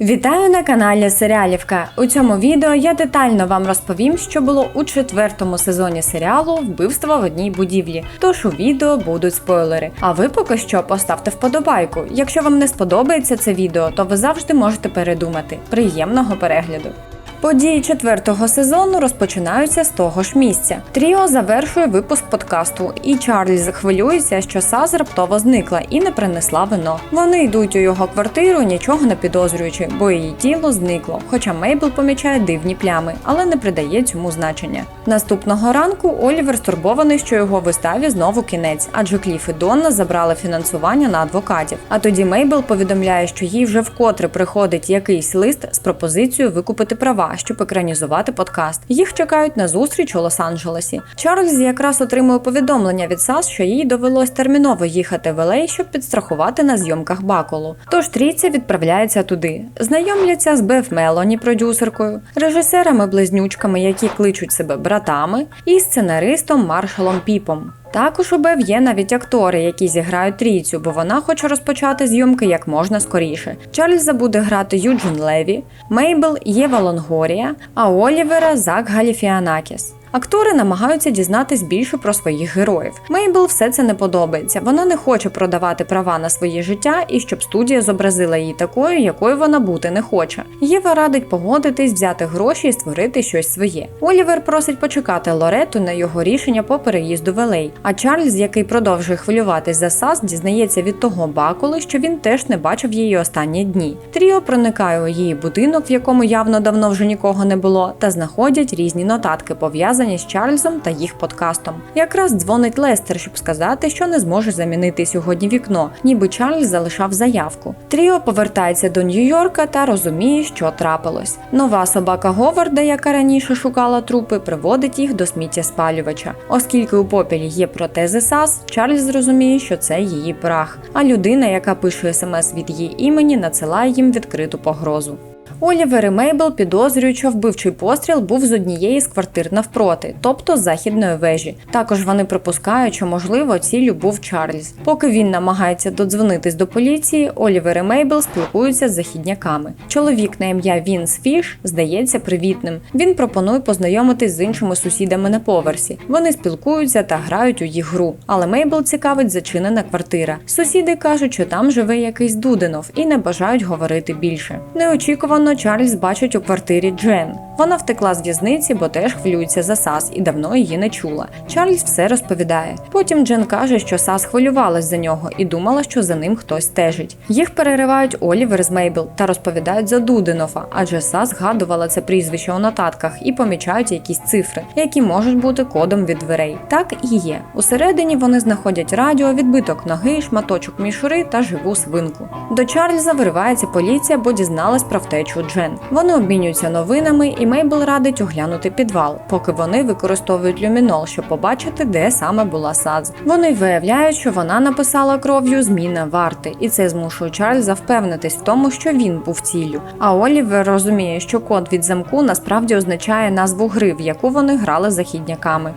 Вітаю на каналі Серіалівка. У цьому відео я детально вам розповім, що було у четвертому сезоні серіалу Вбивство в одній будівлі. Тож у відео будуть спойлери. А ви поки що поставте вподобайку. Якщо вам не сподобається це відео, то ви завжди можете передумати. Приємного перегляду! Події четвертого сезону розпочинаються з того ж місця. Тріо завершує випуск подкасту, і Чарльз хвилюється, що Саз раптово зникла і не принесла вино. Вони йдуть у його квартиру, нічого не підозрюючи, бо її тіло зникло. Хоча Мейбл помічає дивні плями, але не придає цьому значення. Наступного ранку Олівер стурбований, що його виставі знову кінець, адже Кліф і Донна забрали фінансування на адвокатів. А тоді Мейбл повідомляє, що їй вже вкотре приходить якийсь лист з пропозицією викупити права, щоб екранізувати подкаст. Їх чекають на зустріч у Лос-Анджелесі. Чарльз якраз отримує повідомлення від САС, що їй довелось терміново їхати в LA, щоб підстрахувати на зйомках Баколу. Тож трійця відправляється туди. Знайомляться з Беф Мелоні, продюсеркою, режисерами-близнючками, які кличуть себе братами, і сценаристом Маршалом Піпом. Також у Бев є навіть актори, які зіграють трійцю, бо вона хоче розпочати зйомки як можна скоріше. Чарльза буде грати Юджин Леві, Мейбл Єва Лонгорія, а Олівера Зак Галіфіанакіс. Актори намагаються дізнатись більше про своїх героїв. Мейбл все це не подобається. Вона не хоче продавати права на своє життя і щоб студія зобразила її такою, якою вона бути не хоче. Єва радить погодитись, взяти гроші і створити щось своє. Олівер просить почекати Лорету на його рішення по переїзду в Елей. А Чарльз, який продовжує хвилюватись за Сас, дізнається від того бакули, що він теж не бачив її останні дні. Тріо проникає у її будинок, в якому явно давно вже нікого не було, та знаходять різні нотатки, пов'язані з Чарльзом та їх подкастом. Якраз дзвонить Лестер, щоб сказати, що не зможе замінити сьогодні вікно, ніби Чарльз залишав заявку. Тріо повертається до Нью-Йорка та розуміє, що трапилось. Нова собака Говарда, яка раніше шукала трупи, приводить їх до сміттєспалювача. Оскільки у попілі є протези САС, Чарльз зрозуміє, що це її прах. А людина, яка пише смс від її імені, надсилає їм відкриту погрозу. Олівер і Мейбл підозрюють, що вбивчий постріл був з однієї з квартир навпроти, тобто з західної вежі. Також вони припускають, що можливо ціллю був Чарльз. Поки він намагається додзвонитись до поліції, Олівер і Мейбл спілкуються з західняками. Чоловік на ім'я Вінс Фіш здається привітним. Він пропонує познайомитись з іншими сусідами на поверсі. Вони спілкуються та грають у їх гру. Але Мейбл цікавить зачинена квартира. Сусіди кажуть, що там живе якийсь Дуденов і не бажають говорити більше. Неочікувано Чарльз бачить у квартирі Джен. Вона втекла з в'язниці, бо теж хвилюється за Сас і давно її не чула. Чарльз все розповідає. Потім Джен каже, що Сас хвилювалась за нього і думала, що за ним хтось стежить. Їх переривають Олівер з Мейбл та розповідають за Дуденова, адже Сас згадувала це прізвище у нотатках і помічають якісь цифри, які можуть бути кодом від дверей. Так і є. Усередині вони знаходять радіо, відбиток ноги, шматочок мішури та живу свинку. До Чарльза виривається поліція, бо дізналась про втечу Джен. Вони обмінюються новинами, і Мейбл радить оглянути підвал, поки вони використовують люмінол, щоб побачити, де саме була Саз. Вони виявляють, що вона написала кров'ю зміна варти, і це змушує Чарльза впевнитись в тому, що він був ціллю. А Олівер розуміє, що код від замку насправді означає назву гри, в яку вони грали західняками.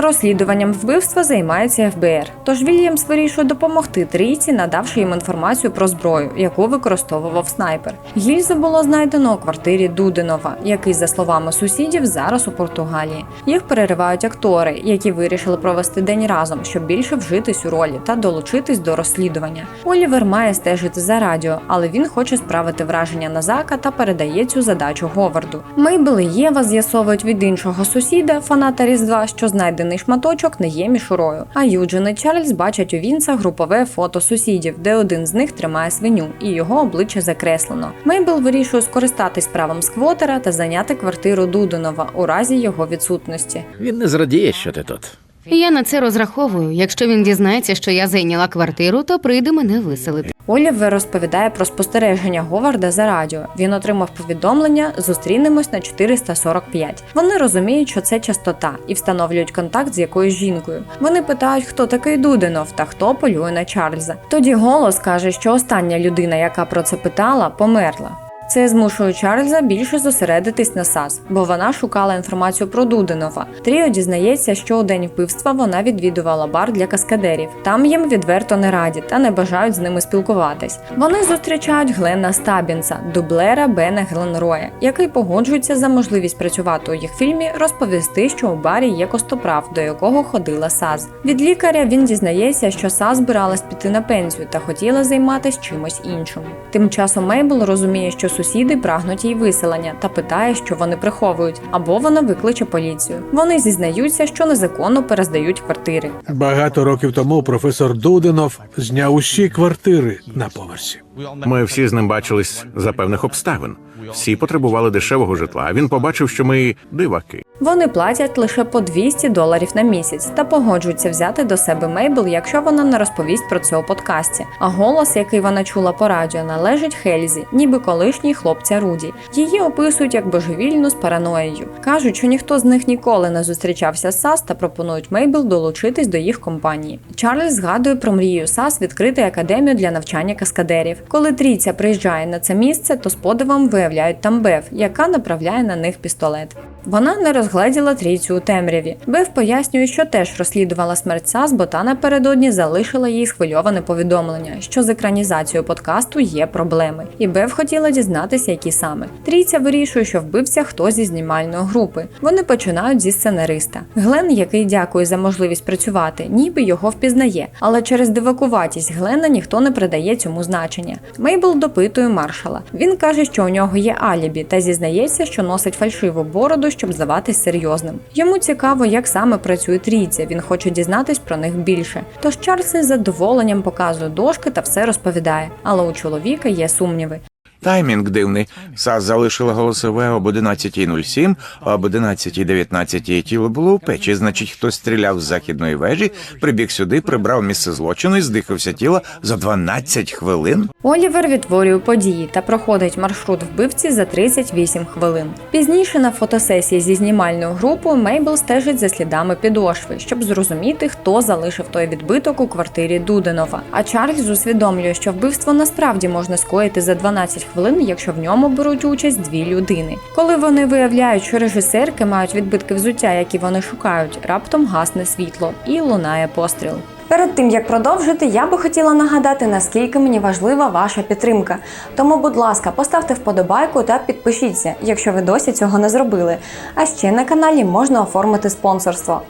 Розслідуванням вбивства займається ФБР. Тож Вільямс вирішує допомогти трійці, надавши їм інформацію про зброю, яку використовував снайпер. Гільзу було знайдено у квартирі Дуденова, який, за словами сусідів, зараз у Португалії. Їх переривають актори, які вирішили провести день разом, щоб більше вжитись у ролі та долучитись до розслідування. Олівер має стежити за радіо, але він хоче справити враження на Зака та передає цю задачу Говарду. Мейбл і Єва з'ясовують від іншого сусіда, фаната Різдва, що знайдений шматочок не є мішурою. А Юджин і Чарльз бачать у Вінса групове фото сусідів, де один з них тримає свиню, і його обличчя закреслено. Мейбл вирішує скористатись правом сквотера та зайняти квартиру Дудонова у разі його відсутності. Він не зрадіє, що ти тут. Я на це розраховую. Якщо він дізнається, що я зайняла квартиру, то прийде мене виселити. Олівер розповідає про спостереження Говарда за радіо. Він отримав повідомлення Зустрінемось на 445. Вони розуміють, що це частота, і встановлюють контакт з якоюсь жінкою. Вони питають, хто такий Дуденов та хто полює на Чарльза. Тоді голос каже, що остання людина, яка про це питала, померла. Це змушує Чарльза більше зосередитись на САС, бо вона шукала інформацію про Дуденова. Тріо дізнається, що у день вбивства вона відвідувала бар для каскадерів. Там їм відверто не раді та не бажають з ними спілкуватись. Вони зустрічають Глена Стабінса, дублера Бена Гленроя, який погоджується за можливість працювати у їх фільмі, розповісти, що у барі є костоправ, до якого ходила САЗ. Від лікаря він дізнається, що САЗ збиралась піти на пенсію та хотіла займатися чимось іншим. Тим часом Мейбл розуміє, що сусіди прагнуть їй виселення та питає, що вони приховують, або вона викличе поліцію. Вони зізнаються, що незаконно перездають квартири. Багато років тому професор Дуденов зняв усі квартири на поверсі. Ми всі з ним бачились за певних обставин. Всі потребували дешевого житла. Він побачив, що ми диваки. Вони платять лише по 200 доларів на місяць та погоджуються взяти до себе Мейбл, якщо вона не розповість про це у подкасті. А голос, який вона чула по радіо, належить Хельзі, ніби колишній хлопця Руді. Її описують як божевільну з параноєю. кажуть, що ніхто з них ніколи не зустрічався з САС та пропонують Мейбл долучитись до їх компанії. Чарльз згадує про мрію САС відкрити академію для навчання каскадерів. Коли трійця приїжджає на це місце, то з подивом виявляють там Бев, яка направляє на них пістолет. Вона не розгледіла трійцю у темряві. Бев пояснює, що теж розслідувала смерть САС, бо та напередодні залишила їй схвильоване повідомлення, що з екранізацією подкасту є проблеми. І Бев хотіла дізнатися, які саме. Трійця вирішує, що вбився хтось зі знімальної групи. Вони починають зі сценариста. Глен, який дякує за можливість працювати, ніби його впізнає, але через дивакуватість Глена ніхто не придає цьому значення. Мейбл допитує маршала. Він каже, що у нього є алібі, та зізнається, що носить фальшиву бороду, щоб здаватись серйозним. Йому цікаво, як саме працює трійця. Він хоче дізнатись про них більше. Тож Чарльз із задоволенням показує дошки та все розповідає. Але у чоловіка є сумніви. Таймінг дивний. САС залишила голосове об 11.07, а об 11.19 тіло було у печі. Значить, хтось стріляв з західної вежі, прибіг сюди, прибрав місце злочину і здихався тіла за 12 хвилин. Олівер відтворює події та проходить маршрут вбивці за 38 хвилин. Пізніше на фотосесії зі знімальною групою Мейбл стежить за слідами підошви, щоб зрозуміти, хто залишив той відбиток у квартирі Дуденова. А Чарльз усвідомлює, що вбивство насправді можна скоїти за 12 хвилин, якщо в ньому беруть участь дві людини. Коли вони виявляють, що режисерки мають відбитки взуття, які вони шукають, раптом гасне світло і лунає постріл. Перед тим як продовжити, я би хотіла нагадати, наскільки мені важлива ваша підтримка. Тому, будь ласка, поставте вподобайку та підпишіться, якщо ви досі цього не зробили. А ще на каналі можна оформити спонсорство.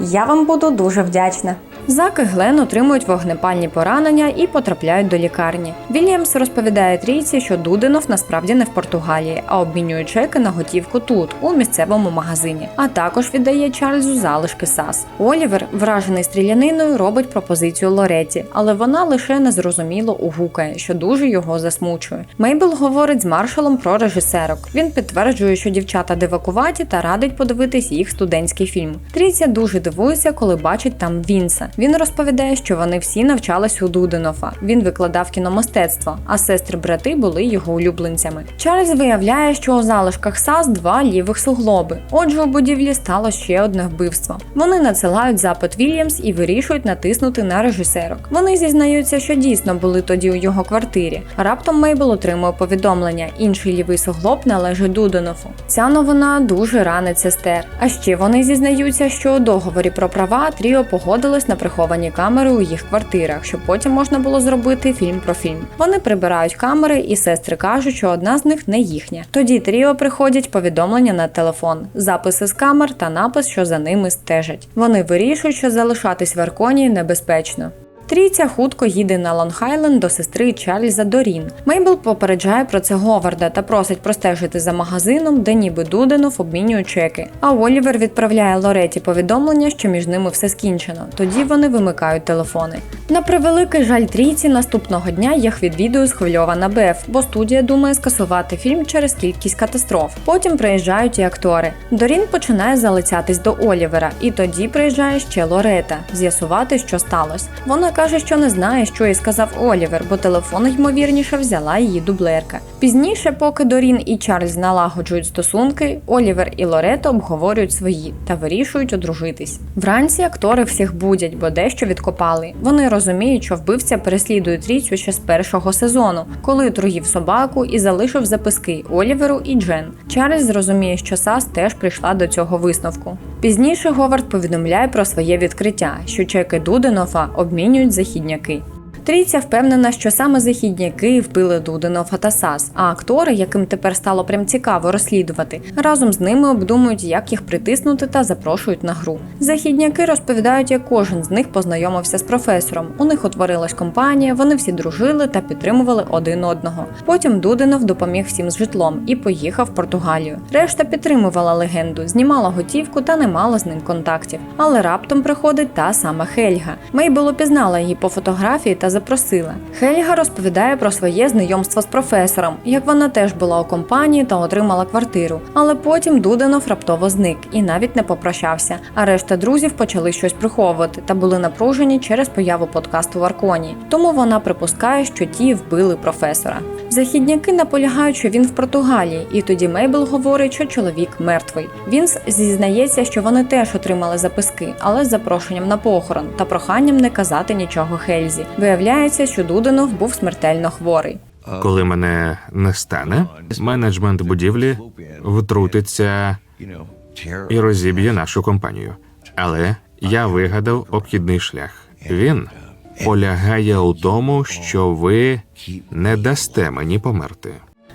Я вам буду дуже вдячна. Зак і Глен отримують вогнепальні поранення і потрапляють до лікарні. Вільямс розповідає трійці, що Дуденов насправді не в Португалії, а обмінює чеки на готівку тут, у місцевому магазині. А також віддає Чарльзу залишки САС. Олівер, вражений стріляниною, робить пропозицію Лореті, але вона лише незрозуміло угукає, що дуже його засмучує. Мейбл говорить з маршалом про режисерок. Він підтверджує, що дівчата дивакуваті та радить подивитись їх студентський фільм. Трійця дуже дивується, коли бачить там Вінса. Він розповідає, що вони всі навчались у Дуденова. Він викладав кіномистецтво, а сестри-брати були його улюбленцями. Чарльз виявляє, що у залишках САС два лівих суглоби. Отже, у будівлі стало ще одне вбивство. Вони надсилають запит Вільямс і вирішують натиснути на режисерок. Вони зізнаються, що дійсно були тоді у його квартирі. Раптом Мейбл отримує повідомлення: інший лівий суглоб належить Дуденову. Ця новина дуже ранить сестер. А ще вони зізнаються, що у договорі про права Тріо погодилось на приховані камери у їх квартирах, щоб потім можна було зробити фільм про фільм. Вони прибирають камери, і сестри кажуть, що одна з них не їхня. Тоді Тріо приходять повідомлення на телефон, записи з камер та напис, що за ними стежать. Вони вирішують, що залишатись в Арконі небезпечно. Трійця хутко їде на Лонг-Хайленд до сестри Чарльза Дорін. Мейбл попереджає про це Говарда та просить простежити за магазином, де ніби Дуденов обмінює чеки. А Олівер відправляє Лореті повідомлення, що між ними все скінчено. Тоді вони вимикають телефони. На превеликий жаль трійці наступного дня їх відвідує схвильована Беф, бо студія думає скасувати фільм через кількість катастроф. Потім приїжджають і актори. Дорін починає залицятись до Олівера, і тоді приїжджає ще Лорета з'ясувати, що сталося. Вона каже, що не знає, що їй сказав Олівер, бо телефон ймовірніше взяла її дублерка. Пізніше, поки Дорін і Чарльз налагоджують стосунки, Олівер і Лорето обговорюють свої та вирішують одружитись. Вранці актори всіх будять, бо дещо відкопали. Вони розуміють, що вбивця переслідує трійцю ще з першого сезону, коли отруїв собаку і залишив записки Оліверу і Джен. Чарльз зрозуміє, що Сас теж прийшла до цього висновку. Пізніше Говард повідомляє про своє відкриття, що чеки Дуденова обмінюють західняки. Трійця впевнена, що саме західняки вбили Дуденова та Сас, а актори, яким тепер стало прям цікаво розслідувати, разом з ними обдумують, як їх притиснути та запрошують на гру. Західняки розповідають, як кожен з них познайомився з професором. У них утворилась компанія, вони всі дружили та підтримували один одного. Потім Дуденов допоміг всім з житлом і поїхав в Португалію. Решта підтримувала легенду, знімала готівку та не мала з ним контактів. Але раптом приходить та сама Хельга. Мейбл упізнала її по фотографії та запросила. Хельга розповідає про своє знайомство з професором, як вона теж була у компанії та отримала квартиру. Але потім Дуденов раптово зник і навіть не попрощався. А решта друзів почали щось приховувати та були напружені через появу подкасту в Арконі. Тому вона припускає, що ті вбили професора. Західняки наполягають, що він в Португалії, і тоді Мейбл говорить, що чоловік мертвий. Вінс зізнається, що вони теж отримали записки, але з запрошенням на похорон та проханням не казати нічого Хельзі. Виявляється, що Дуденов був смертельно хворий. Коли мене не стане, менеджмент будівлі втрутиться і розіб'є нашу компанію. Але я вигадав обхідний шлях. Він полягає у тому, що ви не дасте мені померти.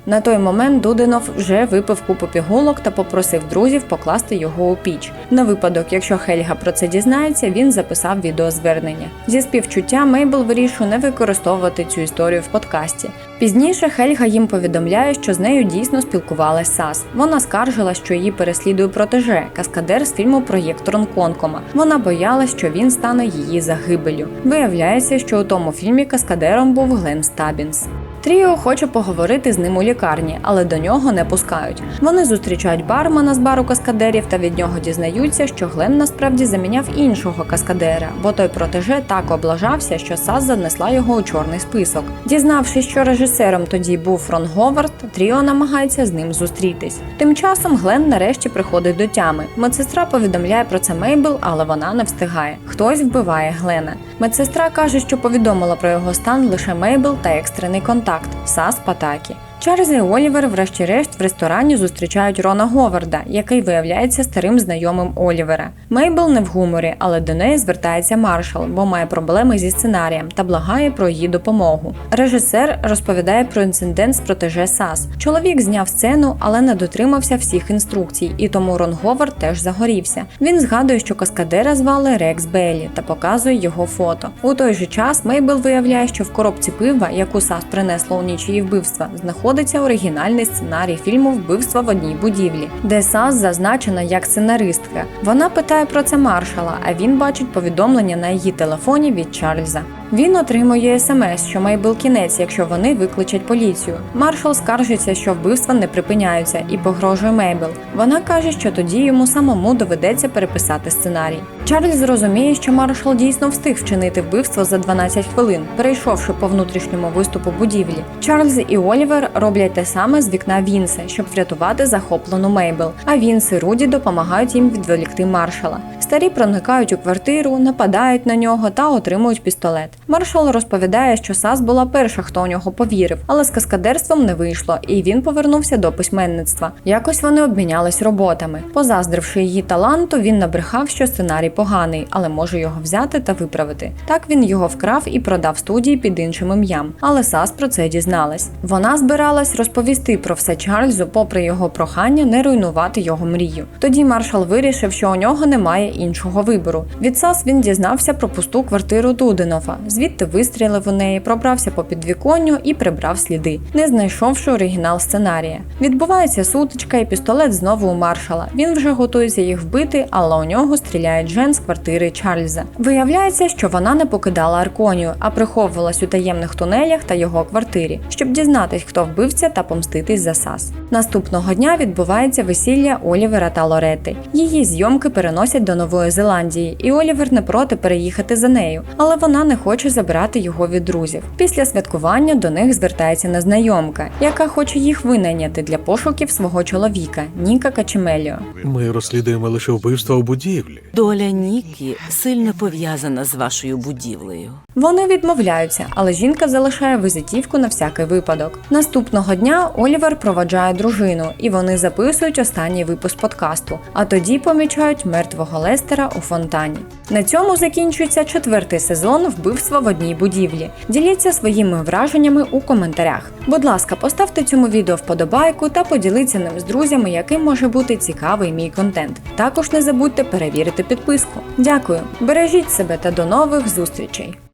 На той момент Дуденов вже випив купу пігулок та попросив друзів покласти його у піч. На випадок, якщо Хельга про це дізнається, він записав відеозвернення. Зі співчуття Мейбл вирішує не використовувати цю історію в подкасті. Пізніше Хельга їм повідомляє, що з нею дійсно спілкувалась Сас. Вона скаржила, що її переслідує протеже, каскадер з фільму Проєкт Ронконкома. Вона боялась, що він стане її загибелю. Виявляється, що у тому фільмі каскадером був Глен Стабінс. Тріо хоче поговорити з ним у лікарні, але до нього не пускають. Вони зустрічають бармена з бару каскадерів та від нього дізнаються, що Глен насправді заміняв іншого каскадера, бо той протеже так облажався, що САС занесла його у чорний список. Дізнавшись, що режисером тоді був Рон Говард, Тріо намагається з ним зустрітись. Тим часом Глен нарешті приходить до тями. Медсестра повідомляє про це Мейбл, але вона не встигає. Хтось вбиває Глена. Медсестра каже, що повідомила про його стан лише Мейбл та екстрений контакт Сас Патакі. Чарльз і Олівер, врешті-решт, в ресторані зустрічають Рона Говарда, який виявляється старим знайомим Олівера. Мейбл не в гуморі, але до неї звертається маршал, бо має проблеми зі сценарієм та благає про її допомогу. Режисер розповідає про інцидент з протеже САС. Чоловік зняв сцену, але не дотримався всіх інструкцій, і тому Рон Говард теж загорівся. Він згадує, що каскадера звали Рекс Бейлі та показує його фото. У той же час Мейбл виявляє, що в коробці пива, яку САС принесла у ніч її вбивства, знаходиться оригінальний сценарій фільму Вбивства в одній будівлі, де САС зазначена як сценаристка. Вона питає про це маршала, а він бачить повідомлення на її телефоні від Чарльза. Він отримує смс, що Мейбл кінець, якщо вони викличуть поліцію. Маршал скаржиться, що вбивства не припиняються, і погрожує Мейбл. Вона каже, що тоді йому самому доведеться переписати сценарій. Чарльз розуміє, що маршал дійсно встиг вчинити вбивство за 12 хвилин, перейшовши по внутрішньому виступу будівлі. Чарльз і Олівер роблять те саме з вікна Вінса, щоб врятувати захоплену Мейбл. А Вінс і Руді допомагають їм відволікти маршала. Старі проникають у квартиру, нападають на нього та отримують пістолет. Маршал розповідає, що Сас була перша, хто у нього повірив, але з каскадерством не вийшло, і він повернувся до письменництва. Якось вони обмінялись роботами. Позаздривши її таланту, він набрехав, що сценарій поганий, але може його взяти та виправити. Так він його вкрав і продав студії під іншим ім'ям. Але Сас про це дізналась. Вона збиралась розповісти про все Чарльзу, попри його прохання не руйнувати його мрію. Тоді маршал вирішив, що у нього немає іншого вибору. Від Сас він дізнався про пусту квартиру Дуденова. Звідти вистрілив у неї, пробрався по підвіконню і прибрав сліди, не знайшовши оригінал сценарія. Відбувається сутичка, і пістолет знову у маршала. Він вже готується їх вбити, але у нього стріляє Джен з квартири Чарльза. Виявляється, що вона не покидала Арконію, а приховувалась у таємних тунелях та його квартирі, щоб дізнатись, хто вбивця та помститись за Сас. Наступного дня відбувається весілля Олівера та Лорети. Її зйомки переносять до Нової Зеландії, і Олівер не проти переїхати за нею, але вона не хоче хоче забрати його від друзів. Після святкування до них звертається незнайомка, яка хоче їх винайняти для пошуків свого чоловіка Ніка Качемеліо. Ми розслідуємо лише вбивство у будівлі. Доля Нікі сильно пов'язана з вашою будівлею. Вони відмовляються, але жінка залишає визитівку на всякий випадок. Наступного дня Олівер проваджає дружину, і вони записують останній випуск подкасту. А тоді помічають мертвого Лестера у фонтані. На цьому закінчується четвертий сезон вбивства в одній будівлі. Діліться своїми враженнями у коментарях. Будь ласка, поставте цьому відео вподобайку та поділіться ним з друзями, яким може бути цікавий мій контент. Також не забудьте перевірити підписку. Дякую, бережіть себе та до нових зустрічей.